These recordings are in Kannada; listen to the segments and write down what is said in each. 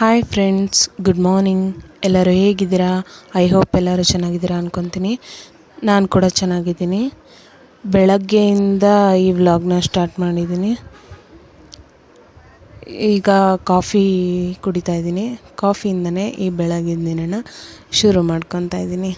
ಹಾಯ್ ಫ್ರೆಂಡ್ಸ್ ಗುಡ್ ಮಾರ್ನಿಂಗ್ ಎಲ್ಲರೂ ಹೇಗಿದ್ದೀರಾ? ಐ ಹೋಪ್ ಎಲ್ಲರೂ ಚೆನ್ನಾಗಿದ್ದೀರಾ ಅಂದ್ಕೊತೀನಿ ನಾನು ಕೂಡ ಚೆನ್ನಾಗಿದ್ದೀನಿ. ಬೆಳಗ್ಗೆಯಿಂದ ಈ ವ್ಲಾಗ್ನ ಸ್ಟಾರ್ಟ್ ಮಾಡಿದ್ದೀನಿ. ಈಗ ಕಾಫಿ ಕುಡಿತಾ ಇದ್ದೀನಿ. ಕಾಫಿಯಿಂದನೇ ಈ ಬೆಳಗಿನ ದಿನನ ಶುರು ಮಾಡ್ಕೊತಾ ಇದ್ದೀನಿ.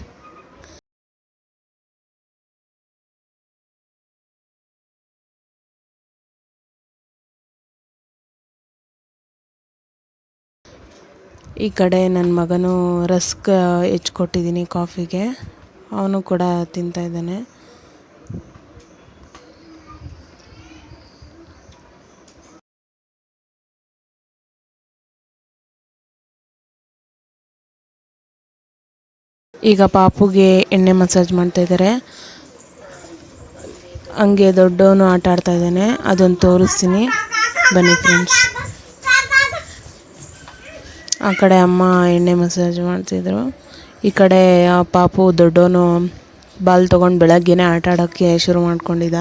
ಈ ಕಡೆ ನನ್ನ ಮಗನು ರಸ್ಕ್ ಹೆಚ್ಕೊಟ್ಟಿದ್ದೀನಿ ಕಾಫಿಗೆ. ಅವನು ಕೂಡ ತಿಂತಾ ಇದ್ದಾನೆ. ಈಗ ಪಾಪುಗೆ ಎಣ್ಣೆ ಮಸಾಜ್ ಮಾಡ್ತಾ ಇದ್ದಾರೆ ಹಂಗೆ ದೊಡ್ಡವನು ಆಟ ಆಡ್ತಾ ಇದ್ದಾನೆ. ಅದನ್ನು ತೋರಿಸ್ತೀನಿ. ಬನ್ನಿ ಫ್ರೆಂಡ್ಸ್ ಆ ಕಡೆ ಅಮ್ಮ ಎಣ್ಣೆ ಮಸಾಜ್ ಮಾಡ್ತಿದ್ರು. ಈ ಕಡೆ ಆ ಪಾಪು ದೊಡ್ಡೋನು ಬಾಲ್ ತೊಗೊಂಡು ಬೆಳಗ್ಗೆನೇ ಆಟ ಆಡೋಕ್ಕೆ ಶುರು ಮಾಡ್ಕೊಂಡಿದ್ದ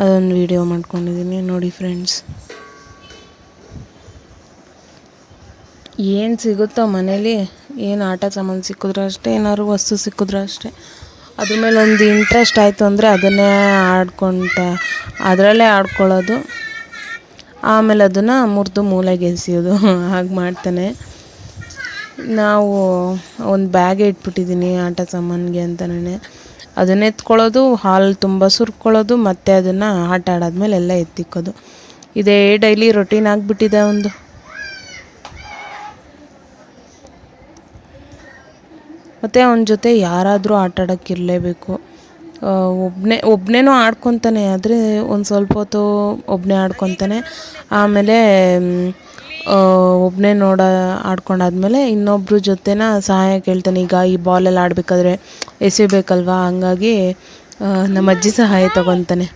ಅದೊಂದು ವಿಡಿಯೋ ಮಾಡ್ಕೊಂಡಿದ್ದೀನಿ ನೋಡಿ ಫ್ರೆಂಡ್ಸ್ ಏನು ಸಿಗುತ್ತೋ ಮನೇಲಿ, ಏನು ಆಟ ಸಾಮಾನು ಸಿಕ್ಕಿದ್ರು ಅಷ್ಟೇ, ಏನಾದ್ರು ವಸ್ತು ಸಿಕ್ಕಿದ್ರು ಅಷ್ಟೇ. ಅದ್ರ ಮೇಲೆ ಒಂದು ಇಂಟ್ರೆಸ್ಟ್ ಆಯಿತು ಅಂದರೆ ಅದನ್ನೇ ಆಡ್ಕೊಂಡ ಅದರಲ್ಲೇ ಆಡ್ಕೊಳ್ಳೋದು. ಆಮೇಲೆ ಅದನ್ನು ಮುರಿದು ಮೂಲೆಗೆ ಎಸೆಯೋದು ಹಾಗೆ ಮಾಡ್ತಾನೆ. ನಾವು ಒಂದು ಬ್ಯಾಗ್ ಇಟ್ಬಿಟ್ಟಿದ್ದೀನಿ ಆಟ ಸಾಮಾನಿಗೆ ಅಂತಲೇ ಅದನ್ನ ಎತ್ಕೊಳ್ಳೋದು, ಹಾಲು ತುಂಬ ಸುರ್ಕೊಳ್ಳೋದು ಮತ್ತು ಅದನ್ನು ಆಟ ಆಡಾದ್ಮೇಲೆ ಎಲ್ಲ ಎತ್ತಿಕ್ಕೋದು. ಇದೇ ಡೈಲಿ ರೊಟೀನ್ ಆಗಿಬಿಟ್ಟಿದೆ ಒಂದು. ಮತ್ತು ಅವನ ಜೊತೆ ಯಾರಾದರೂ ಆಟ ಆಡೋಕ್ಕೆ ಇರಲೇಬೇಕು. ಒಬ್ಬನೇ ಒಬ್ಬನೇನೂ ಆಡ್ಕೊತಾನೆ ಆದರೆ ಒಂದು ಸ್ವಲ್ಪ ಹೊತ್ತು ಒಬ್ಬನೇ ಆಡ್ಕೊತಾನೆ. ಆಮೇಲೆ ಒಬ್ಬನೇ ನೋಡ ಆಡ್ಕೊಂಡಾದ್ಮೇಲೆ ಇನ್ನೊಬ್ಬರ ಜೊತೆನ ಸಹಾಯ ಕೇಳ್ತಾನೆ. ಈಗ ಈ ಬಾಲಲ್ಲಿ ಆಡಬೇಕಾದ್ರೆ ಎಸಿಬೇಕಲ್ವಾ ಹಂಗಾಗಿ ನಮ್ಮ ಅಜ್ಜಿ ಸಹಾಯ ತಗೊತಾನೆ.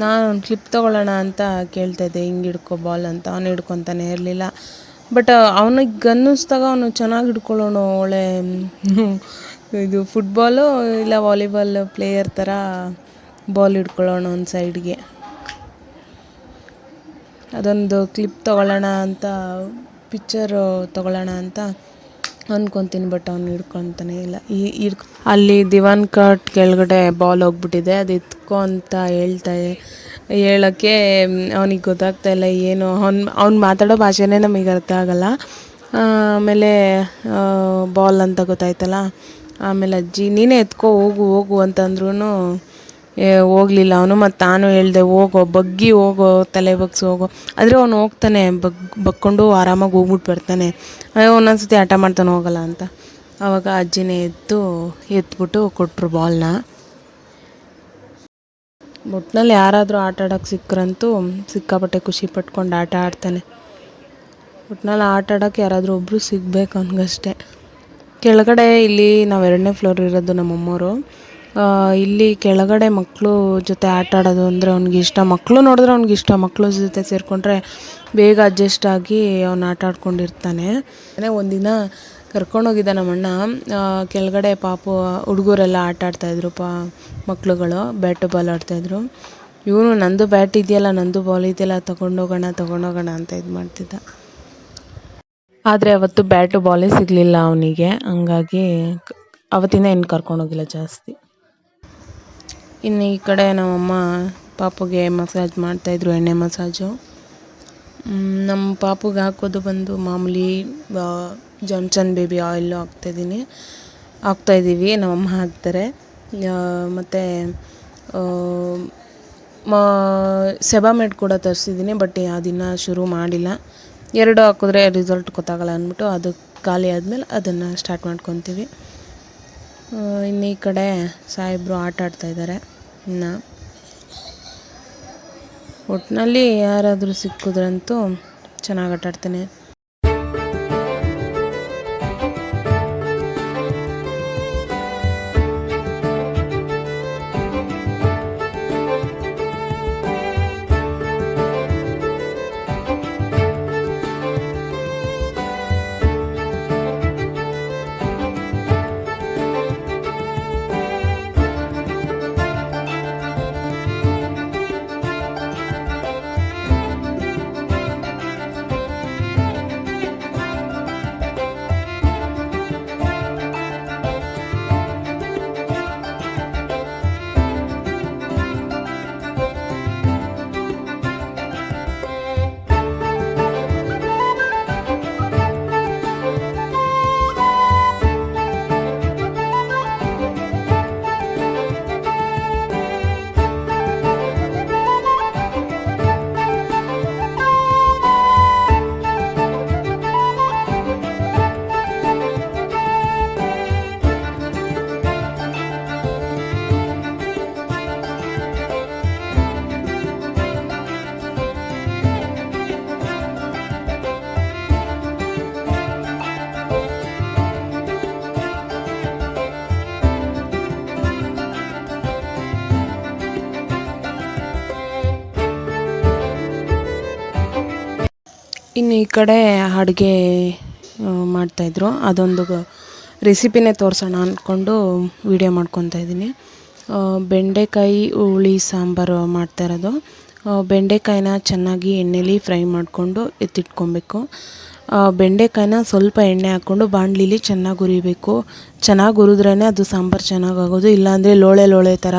ನಾನು ಒಂದು ಕ್ಲಿಪ್ ತೊಗೊಳ್ಳೋಣ ಅಂತ ಕೇಳ್ತಾಯಿದ್ದೆ ಹಿಂಗೆ ಹಿಡ್ಕೊ ಬಾಲ್ ಅಂತ. ಅವನು ಹಿಡ್ಕೊತಾನೆ ಇರಲಿಲ್ಲ. ಬಟ್ ಅವನಿಗೆ ಗನ್ನಿಸ್ದಾಗ ಅವನು ಚೆನ್ನಾಗಿ ಹಿಡ್ಕೊಳ್ಳೋಣ ಒಳ್ಳೆ ಇದು ಫುಟ್ಬಾಲು ಇಲ್ಲ ವಾಲಿಬಾಲ್ ಪ್ಲೇಯರ್ ಥರ ಬಾಲ್ ಹಿಡ್ಕೊಳ್ಳೋಣ ಒಂದು ಸೈಡ್ಗೆ ಅದೊಂದು ಕ್ಲಿಪ್ ತೊಗೊಳ್ಳೋಣ ಅಂತ ಪಿಕ್ಚರು ತೊಗೊಳ್ಳೋಣ ಅಂತ ಅಂದ್ಕೊತೀನಿ ಬಟ್ ಅವ್ನು ಹಿಡ್ಕೊತಾನೆ ಇಲ್ಲ. ಈ, ಹಿಡ್ಕೊ ಅಲ್ಲಿ ದಿವಾನ್ ಕಟ್ ಕೆಳಗಡೆ ಬಾಲ್ ಹೋಗ್ಬಿಟ್ಟಿದೆ, ಅದು ಎತ್ಕೊ ಅಂತ ಹೇಳ್ತಾ ಹೇಳೋಕ್ಕೆ ಅವ್ನಿಗೆ ಗೊತ್ತಾಗ್ತಾ ಇಲ್ಲ ಏನು. ಅವ್ನು ಅವ್ನು ಮಾತಾಡೋ ಭಾಷೆನೇ ನಮಗೆ ಅರ್ಥ ಆಗೋಲ್ಲ. ಆಮೇಲೆ ಬಾಲ್ ಅಂತ ಗೊತ್ತಾಯ್ತಲ್ಲ. ಆಮೇಲೆ ಅಜ್ಜಿ, ನೀನೇ ಎತ್ಕೋ, ಹೋಗು ಹೋಗು ಅಂತಂದ್ರೂ ಹೋಗಲಿಲ್ಲ ಅವನು. ಮತ್ತು ನಾನು ಹೇಳಿದೆ, ಹೋಗೋ, ಬಗ್ಗಿ ಹೋಗೋ, ತಲೆ ಬಗ್ಸಿ ಹೋಗೋ. ಆದರೆ ಅವನು ಹೋಗ್ತಾನೆ, ಬಗ್, ಬಗ್ಕೊಂಡು ಆರಾಮಾಗಿ ಹೋಗ್ಬಿಟ್ಟು ಬರ್ತಾನೆ. ಒಂದೊಂದು ಸತಿ ಹಠ ಮಾಡ್ತಾನೆ ಹೋಗಲ್ಲ ಅಂತ. ಆವಾಗ ಅಜ್ಜಿನೇ ಎದ್ದು, ಎತ್ಬಿಟ್ಟು ಕೊಟ್ಟರು ಬಾಲ್ನ. ಒಟ್ನಲ್ಲಿ ಯಾರಾದರೂ ಆಟ ಆಡೋಕೆ ಸಿಕ್ಕರಂತೂ ಸಿಕ್ಕಾಪಟ್ಟೆ ಖುಷಿ ಪಟ್ಕೊಂಡು ಆಟ ಆಡ್ತಾನೆ. ಒಟ್ನಲ್ಲಿ ಆಟ ಆಡೋಕೆ ಯಾರಾದರೂ ಒಬ್ಬರು ಸಿಗ್ಬೇಕು ಅವನಿಗಷ್ಟೇ ಕೆಳಗಡೆ ಇಲ್ಲಿ ನಾವು ಎರಡನೇ ಫ್ಲೋರ್ ಇರೋದು ನಮ್ಮಮ್ಮವರು ಇಲ್ಲಿ ಕೆಳಗಡೆ ಮಕ್ಕಳು ಜೊತೆ ಆಟ ಆಡೋದು ಅಂದರೆ ಅವ್ನಿಗೆ ಇಷ್ಟ. ಮಕ್ಕಳು ನೋಡಿದ್ರೆ ಅವ್ನಿಗೆ ಇಷ್ಟ. ಮಕ್ಕಳು ಜೊತೆ ಸೇರಿಕೊಂಡ್ರೆ ಬೇಗ ಅಡ್ಜಸ್ಟ್ ಆಗಿ ಅವ್ನು ಆಟ ಆಡ್ಕೊಂಡಿರ್ತಾನೆ. ಒಂದಿನ ಕರ್ಕೊಂಡೋಗಿದ್ದ ನಮ್ಮಣ್ಣ ಕೆಳಗಡೆ ಪಾಪು ಹುಡುಗರೆಲ್ಲ ಆಟ ಆಡ್ತಾಯಿದ್ರು ಪಾ ಮಕ್ಕಳುಗಳು ಬ್ಯಾಟು ಬಾಲ್ ಆಡ್ತಾಯಿದ್ರು ಇವನು, ನಂದು ಬ್ಯಾಟ್ ಇದೆಯಲ್ಲ, ನಂದು ಬಾಲ್ ಇದೆಯಲ್ಲ, ತೊಗೊಂಡೋಗೋಣ ತೊಗೊಂಡೋಗೋಣ ಅಂತ ಇದು ಮಾಡ್ತಿದ್ದ. ಆದರೆ ಅವತ್ತು ಬ್ಯಾಟು ಬಾಲೇ ಸಿಗಲಿಲ್ಲ ಅವನಿಗೆ. ಹಂಗಾಗಿ ಅವತ್ತಿಂದ ಏನು ಕರ್ಕೊಂಡೋಗಿಲ್ಲ ಜಾಸ್ತಿ. ಇನ್ನು ಈ ಕಡೆ ನಮ್ಮಮ್ಮ ಪಾಪುಗೆ ಮಸಾಜ್ ಮಾಡ್ತಾಯಿದ್ರು ಎಣ್ಣೆ ಮಸಾಜು. ನಮ್ಮ ಪಾಪುಗೆ ಹಾಕೋದು ಬಂದು ಮಾಮೂಲಿ ಜಾನ್ಸನ್ ಬೇಬಿ ಆಯಿಲ್ಲು ಹಾಕ್ತಾಯಿದ್ದೀನಿ. ಹಾಕ್ತಾಯಿದ್ದೀವಿ, ನಮ್ಮಮ್ಮ ಹಾಕ್ತಾರೆ. ಮತ್ತು ಮ, ಸೆಬಾಮೆಡ್ ಕೂಡ ತರಿಸಿದ್ದೀನಿ, ಬಟ್ ಅದನ್ನು ಶುರು ಮಾಡಿಲ್ಲ. ಎರಡು ಹಾಕಿದ್ರೆ ರಿಸಲ್ಟ್ ಗೊತ್ತಾಗಲ್ಲ ಅಂದ್ಬಿಟ್ಟು ಅದು ಖಾಲಿ ಆದಮೇಲೆ ಅದನ್ನು ಸ್ಟಾರ್ಟ್ ಮಾಡ್ಕೊತೀವಿ. ಇನ್ನು ಈ ಕಡೆ ಸಾಯಿಬ್ರು ಆಟ ಆಡ್ತಾಯಿದ್ದಾರೆ, ಇನ್ನು. ಒಟ್ಟಿನಲ್ಲಿ ಯಾರಾದರೂ ಸಿಕ್ಕಿದ್ರಂತೂ ಚೆನ್ನಾಗಿ ಆಟ ಇನ್ನು ಈ ಕಡೆ ಅಡುಗೆ ಮಾಡ್ತಾಯಿದ್ರು. ಅದೊಂದು ರೆಸಿಪಿನೇ ತೋರಿಸೋಣ ಅಂದ್ಕೊಂಡು ವೀಡಿಯೋ ಮಾಡ್ಕೊತಾ ಇದ್ದೀನಿ. ಬೆಂಡೆಕಾಯಿ, ಹುಳಿ, ಸಾಂಬಾರು ಮಾಡ್ತಾ ಇರೋದು ಬೆಂಡೆಕಾಯಿನ ಚೆನ್ನಾಗಿ ಎಣ್ಣೆಲಿ ಫ್ರೈ ಮಾಡಿಕೊಂಡು ಎತ್ತಿಟ್ಕೊಬೇಕು. ಬೆಂಡೆಕಾಯಿನ ಸ್ವಲ್ಪ ಎಣ್ಣೆ ಹಾಕ್ಕೊಂಡು ಬಾಣಲಿಲಿ ಚೆನ್ನಾಗಿ ಹುರಿಬೇಕು. ಚೆನ್ನಾಗಿ ಹುರಿದ್ರೇ ಅದು ಸಾಂಬಾರು ಚೆನ್ನಾಗಿ ಆಗೋದು ಇಲ್ಲಾಂದರೆ ಲೋಳೆ ಲೋಳೆ ಥರ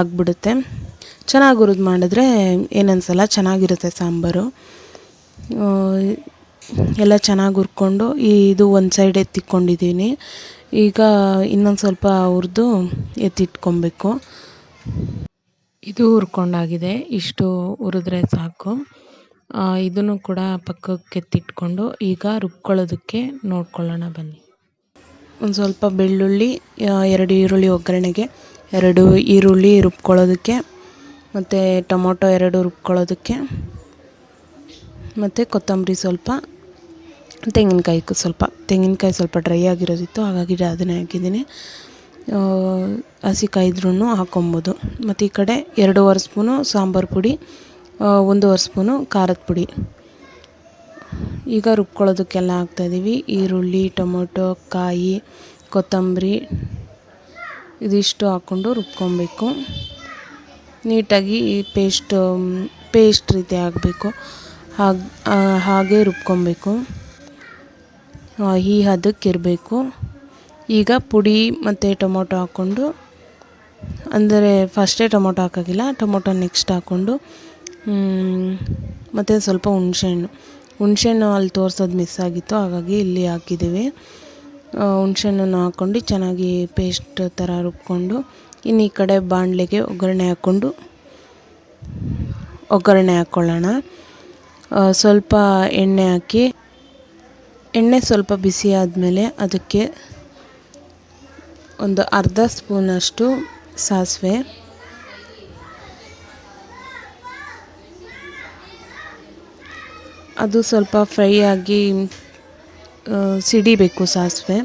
ಆಗಿಬಿಡುತ್ತೆ. ಚೆನ್ನಾಗಿ ಹುರಿದು ಮಾಡಿದ್ರೆ ಏನನ್ಸಲ್ಲ, ಚೆನ್ನಾಗಿರುತ್ತೆ ಸಾಂಬಾರು. ಎಲ್ಲ ಚೆನ್ನಾಗಿ ಹುರ್ಕೊಂಡು ಈ ಇದು ಒಂದು ಸೈಡ್ ಎತ್ತಿಟ್ಕೊಂಡಿದ್ದೀನಿ ಈಗ ಇನ್ನೊಂದು ಸ್ವಲ್ಪ ಹುರಿದು ಎತ್ತಿಟ್ಕೊಬೇಕು. ಇದು ಹುರ್ಕೊಂಡಾಗಿದೆ. ಇಷ್ಟು ಹುರಿದ್ರೆ ಸಾಕು. ಇದನ್ನು ಕೂಡ ಪಕ್ಕಕ್ಕೆ ಎತ್ತಿಟ್ಕೊಂಡು ಈಗ ರುಬ್ಕೊಳ್ಳೋದಕ್ಕೆ ನೋಡ್ಕೊಳ್ಳೋಣ ಬನ್ನಿ. ಒಂದು ಸ್ವಲ್ಪ ಬೆಳ್ಳುಳ್ಳಿ ಎರಡು ಈರುಳ್ಳಿ ಒಗ್ಗರಣೆಗೆ ಎರಡು ಈರುಳ್ಳಿ ರುಬ್ಕೊಳ್ಳೋದಕ್ಕೆ ಮತ್ತು ಟೊಮೊಟೊ ಎರಡು ರುಬ್ಕೊಳ್ಳೋದಕ್ಕೆ. ಮತ್ತು ಕೊತ್ತಂಬರಿ ಸ್ವಲ್ಪ ತೆಂಗಿನಕಾಯಿ ಸ್ವಲ್ಪ ತೆಂಗಿನಕಾಯಿ ಸ್ವಲ್ಪ ಡ್ರೈ ಆಗಿರೋದಿತ್ತು, ಹಾಗಾಗಿ ಅದನ್ನೇ ಹಾಕಿದ್ದೀನಿ. ಹಸಿ ಕಾಯಿದ್ರೂ ಹಾಕೊಬೋದು. ಮತ್ತು ಈ ಕಡೆ ಎರಡೂವರೆ ಸ್ಪೂನು ಸಾಂಬಾರು ಪುಡಿ ಒಂದೂವರೆ ಸ್ಪೂನು ಖಾರದ ಪುಡಿ. ಈಗ ರುಬ್ಕೊಳ್ಳೋದಕ್ಕೆಲ್ಲ ಹಾಕ್ತಾಯಿದ್ದೀವಿ ಈರುಳ್ಳಿ, ಟೊಮೊಟೊ, ಕಾಯಿ, ಕೊತ್ತಂಬರಿ, ಇದಿಷ್ಟು ಹಾಕ್ಕೊಂಡು ರುಬ್ಕೊಬೇಕು. ನೀಟಾಗಿ ಈ ಪೇಸ್ಟ್ ಪೇಸ್ಟ್ ರೀತಿ ಆಗಬೇಕು ಹಾಗೆ ಹಾಗೆ ರುಬ್ಕೊಬೇಕು. ಈ ಹದಕ್ಕೆ ಇರಬೇಕು. ಈಗ ಪುಡಿ ಮತ್ತು ಟೊಮೊಟೊ ಹಾಕ್ಕೊಂಡು, ಅಂದರೆ ಫಸ್ಟೇ ಟೊಮೊಟೊ ಹಾಕೋಕ್ಕಿಲ್ಲ ಟೊಮೊಟೊ ನೆಕ್ಸ್ಟ್ ಹಾಕ್ಕೊಂಡು ಮತ್ತು ಸ್ವಲ್ಪ ಹುಣಸೆಹಣ್ಣು. ಹುಣಸೆಹಣ್ಣು ಅಲ್ಲಿ ತೋರ್ಸೋದು ಮಿಸ್ ಆಗಿತ್ತು, ಹಾಗಾಗಿ ಇಲ್ಲಿ ಹಾಕಿದ್ದೀವಿ. ಹುಣಸೆಹಣ್ಣನ್ನು ಹಾಕ್ಕೊಂಡು ಚೆನ್ನಾಗಿ ಪೇಸ್ಟ್ ಥರ ರುಬ್ಕೊಂಡು, ಇನ್ನು ಈ ಕಡೆ ಬಾಣಲೆಗೆ ಒಗ್ಗರಣೆ ಹಾಕ್ಕೊಂಡು, ಒಗ್ಗರಣೆ ಹಾಕ್ಕೊಳ್ಳೋಣ ಸ್ವಲ್ಪ ಎಣ್ಣೆ ಹಾಕಿ, ಎಣ್ಣೆ ಸ್ವಲ್ಪ ಬಿಸಿ ಆದಮೇಲೆ ಅದಕ್ಕೆ ಒಂದು ಅರ್ಧ ಸ್ಪೂನಷ್ಟು ಸಾಸಿವೆ. ಅದು ಸ್ವಲ್ಪ ಫ್ರೈ ಆಗಿ ಸಿಡಿಬೇಕು ಸಾಸಿವೆ.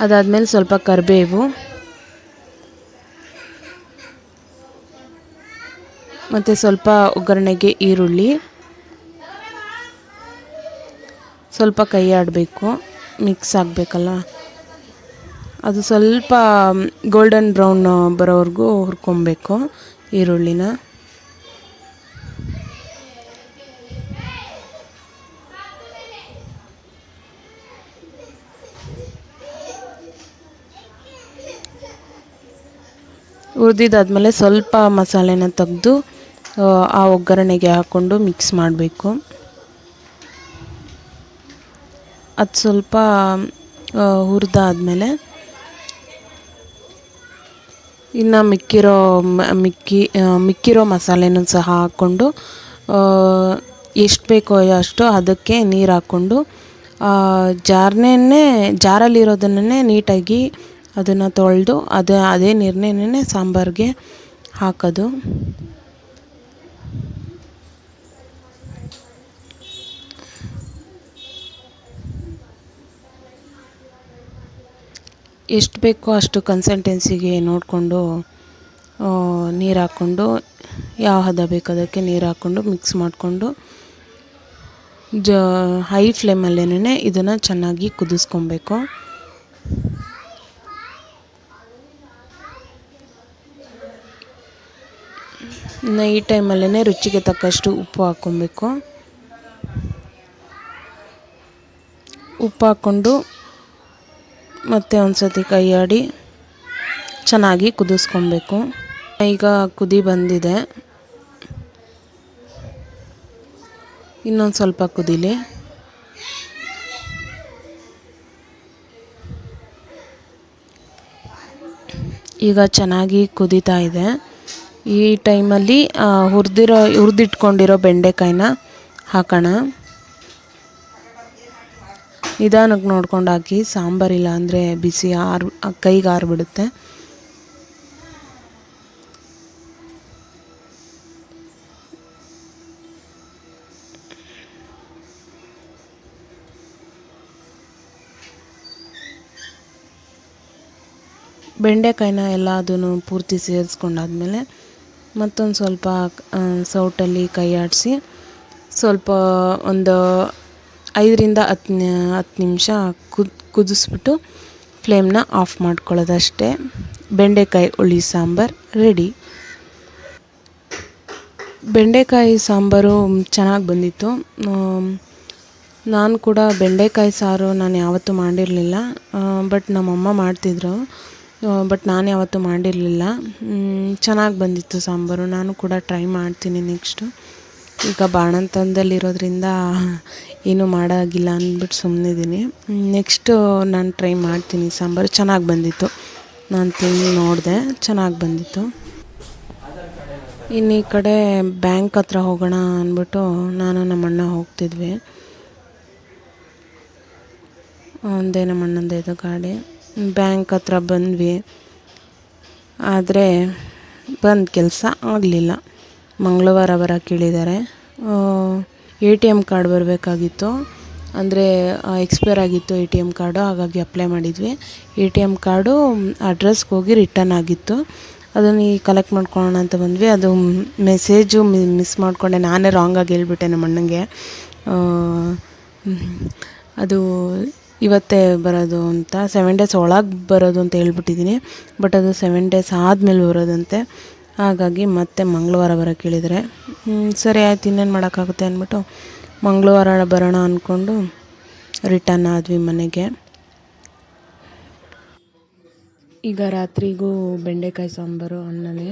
ಅದಾದಮೇಲೆ ಸ್ವಲ್ಪ ಕರಿಬೇವು. ಮತ್ತು ಸ್ವಲ್ಪ ಒಗ್ಗರಣೆಗೆ ಈರುಳ್ಳಿ. ಸ್ವಲ್ಪ ಕೈ ಆಡಬೇಕು ಮಿಕ್ಸ್ ಆಗಬೇಕಲ್ಲ? ಅದು ಸ್ವಲ್ಪ ಗೋಲ್ಡನ್ ಬ್ರೌನ್ ಬರೋವರೆಗೂ ಹುರ್ಕೊಬೇಕು ಈರುಳ್ಳಿನ. ಹುರಿದಿದ್ದಾದ್ಮೇಲೆ ಸ್ವಲ್ಪ ಮಸಾಲೆನ ತೆಗೆದು, ಆ ಒಗ್ಗರಣೆಗೆ ಹಾಕ್ಕೊಂಡು ಮಿಕ್ಸ್ ಮಾಡಬೇಕು. ಅದು ಸ್ವಲ್ಪ ಹುರಿದಾದ್ಮೇಲೆ ಇನ್ನು ಮಿಕ್ಕಿರೋ ಮಿಕ್ಕಿ ಮಿಕ್ಕಿರೋ ಮಸಾಲೆನೂ ಸಹ ಹಾಕ್ಕೊಂಡು ಎಷ್ಟು ಬೇಕೋ ಅಷ್ಟು ಅದಕ್ಕೆ ನೀರು ಹಾಕ್ಕೊಂಡು ಜಾರ್ನೇ ಜಾರಲ್ಲಿರೋದನ್ನೇ ನೀಟಾಗಿ ಅದನ್ನು ತೊಳೆದು ಅದು, ಅದೇ ನೀರನ್ನೇ ಸಾಂಬಾರಿಗೆ ಹಾಕೋದು. ಎಷ್ಟು ಬೇಕೋ ಅಷ್ಟು ಕನ್ಸಂಟೆನ್ಸಿಗೆ ನೋಡಿಕೊಂಡು ನೀರು ಹಾಕ್ಕೊಂಡು, ಯಾವ ಹದ ಬೇಕು ಅದಕ್ಕೆ ನೀರು ಹಾಕ್ಕೊಂಡು ಮಿಕ್ಸ್ ಮಾಡಿಕೊಂಡು, ಜ ಹೈ ಫ್ಲೇಮಲ್ಲೇನೆ ಇದನ್ನು ಚೆನ್ನಾಗಿ ಕುದಿಸ್ಕೊಬೇಕು. ಇನ್ನು ಈ ಟೈಮಲ್ಲೇ ರುಚಿಗೆ ತಕ್ಕಷ್ಟು ಉಪ್ಪು ಹಾಕ್ಕೊಬೇಕು. ಉಪ್ಪು ಹಾಕ್ಕೊಂಡು ಮತ್ತೆ ಒಂದು ಸತಿ ಕೈ ಆಡಿ ಚೆನ್ನಾಗಿ ಕುದಿಸ್ಕೊಬೇಕು. ಈಗ ಕುದಿ ಬಂದಿದೆ. ಇನ್ನೊಂದು ಸ್ವಲ್ಪ ಕುದೀಲಿ. ಈಗ ಚೆನ್ನಾಗಿ ಕುದೀತಾ ಇದೆ. ಈ ಟೈಮಲ್ಲಿ ಹುರಿದಿರೋ, ಹುರಿದಿಟ್ಕೊಂಡಿರೋ ಬೆಂಡೆಕಾಯಿನ ಹಾಕೋಣ. ನಿಧಾನಕ್ಕೆ ನೋಡ್ಕೊಂಡು ಹಾಕಿ ಸಾಂಬಾರಿಲ್ಲ ಅಂದರೆ ಬಿಸಿ ಆರು ಕೈಗೆ ಆರಿಬಿಡುತ್ತೆ. ಬೆಂಡೆಕಾಯಿನ ಎಲ್ಲ ಅದನ್ನು ಪೂರ್ತಿ ಸೇರಿಸ್ಕೊಂಡಾದ್ಮೇಲೆ ಮತ್ತೊಂದು ಸ್ವಲ್ಪ ಸೌಟಲ್ಲಿ ಕೈ ಆಡಿಸಿ ಸ್ವಲ್ಪ ಒಂದು ಐದರಿಂದ ಹತ್ತು ಹತ್ತು ನಿಮಿಷ ಕುದ್, ಕುದಿಸ್ಬಿಟ್ಟು ಫ್ಲೇಮ್ನ ಆಫ್ ಮಾಡ್ಕೊಳ್ಳೋದಷ್ಟೇ. ಬೆಂಡೆಕಾಯಿ ಹುಳಿ ಸಾಂಬಾರು ರೆಡಿ. ಬೆಂಡೆಕಾಯಿ ಸಾಂಬಾರು ಚೆನ್ನಾಗಿ ಬಂದಿತ್ತು. ನಾನು ಕೂಡ ಬೆಂಡೆಕಾಯಿ ಸಾರು ನಾನು ಯಾವತ್ತೂ ಮಾಡಿರಲಿಲ್ಲ. ಬಟ್ ನಮ್ಮಮ್ಮ ಮಾಡ್ತಿದ್ರು. ಬಟ್ ನಾನು ಯಾವತ್ತೂ ಮಾಡಿರಲಿಲ್ಲ. ಚೆನ್ನಾಗಿ ಬಂದಿತ್ತು ಸಾಂಬಾರು. ನಾನು ಕೂಡ ಟ್ರೈ ಮಾಡ್ತೀನಿ ನೆಕ್ಸ್ಟು. ಈಗ ಬಾಣಂತನದಲ್ಲಿರೋದ್ರಿಂದ ಏನೂ ಮಾಡೋಂಗಿಲ್ಲ ಅಂದ್ಬಿಟ್ಟು ಸುಮ್ಮನಿದ್ದೀನಿ ನೆಕ್ಸ್ಟು ನಾನು ಟ್ರೈ ಮಾಡ್ತೀನಿ. ಸಾಂಬಾರು ಚೆನ್ನಾಗಿ ಬಂದಿತ್ತು. ನಾನು ತಿಂದು ನೋಡಿದೆ, ಚೆನ್ನಾಗಿ ಬಂದಿತ್ತು. ಇನ್ನು ಈ ಕಡೆ ಬ್ಯಾಂಕ್ ಹತ್ರ ಹೋಗೋಣ ಅಂದ್ಬಿಟ್ಟು ನಾನು ನಮ್ಮಣ್ಣ ಹೋಗ್ತಿದ್ವಿ. ಒಂದೇ ನಮ್ಮಣ್ಣಂದೇ ಇದು ಗಾಡಿ. ಬ್ಯಾಂಕ್ ಹತ್ರ ಬಂದ್ವಿ. ಆದರೆ ಬಂದು ಕೆಲಸ ಆಗಲಿಲ್ಲ. ಮಂಗಳವಾರ ಬರೋ ಹೇಳಿದ್ದಾರೆ ಎ ಟಿ ಎಂ ಕಾರ್ಡ್ ಬರಬೇಕಾಗಿತ್ತು. ಅಂದರೆ ಎಕ್ಸ್ಪೈರ್ ಆಗಿತ್ತು ಎ ಟಿ ಎಂ ಕಾರ್ಡು, ಹಾಗಾಗಿ ಅಪ್ಲೈ ಮಾಡಿದ್ವಿ. ಎ ಟಿ ಎಂ ಕಾರ್ಡು ಅಡ್ರೆಸ್ಗೆ ಹೋಗಿ ರಿಟರ್ನ್ ಆಗಿತ್ತು. ಅದನ್ನು ಈಗ ಕಲೆಕ್ಟ್ ಮಾಡ್ಕೊಳ್ಳೋಣ ಅಂತ ಬಂದ್ವಿ. ಅದು ಮೆಸೇಜು ಮಿಸ್ ಮಾಡಿಕೊಂಡೆ. ನಾನೇ ರಾಂಗಾಗಿ ಹೇಳ್ಬಿಟ್ಟೆ ನಮ್ಮ ಅಣ್ಣಂಗೆ. ಅದು ಇವತ್ತೇ ಬರೋದು ಅಂತ, ಸೆವೆನ್ ಡೇಸ್ ಒಳಗೆ ಬರೋದು ಅಂತ ಹೇಳ್ಬಿಟ್ಟಿದ್ದೀನಿ. ಬಟ್ ಅದು ಸೆವೆನ್ ಡೇಸ್ ಆದಮೇಲೆ ಬರೋದಂತೆ. ಹಾಗಾಗಿ ಮತ್ತೆ ಮಂಗಳವಾರ ಬರೋಕ್ಕೆ ಹೇಳಿದ್ದಾರೆ ಸರಿ ಆಯ್ತು, ಇನ್ನೇನು ಮಾಡೋಕ್ಕಾಗುತ್ತೆ ಅಂದ್ಬಿಟ್ಟು ಮಂಗಳವಾರ ಬರೋಣ ಅಂದ್ಕೊಂಡು ರಿಟರ್ನ್ ಆದ್ವಿ ಮನೆಗೆ. ಈಗ ರಾತ್ರಿಗೂ ಬೆಂಡೆಕಾಯಿ ಸಾಂಬಾರು, ಅನ್ನನೇ.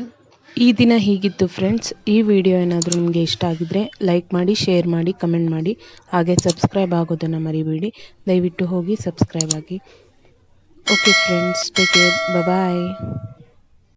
ಈ ದಿನ ಹೀಗಿತ್ತು ಫ್ರೆಂಡ್ಸ್ ಈ ವಿಡಿಯೋ ಏನಾದರೂ ನಿಮಗೆ ಇಷ್ಟ ಆಗಿದ್ರೆ ಲೈಕ್ ಮಾಡಿ ಶೇರ್ ಮಾಡಿ ಕಮೆಂಟ್ ಮಾಡಿ. ಹಾಗೆ ಸಬ್ಸ್ಕ್ರೈಬ್ ಆಗೋದನ್ನು ಮರಿಬೇಡಿ. ದಯವಿಟ್ಟು ಹೋಗಿ ಸಬ್ಸ್ಕ್ರೈಬ್ ಆಗಿ. Okay friends take care bye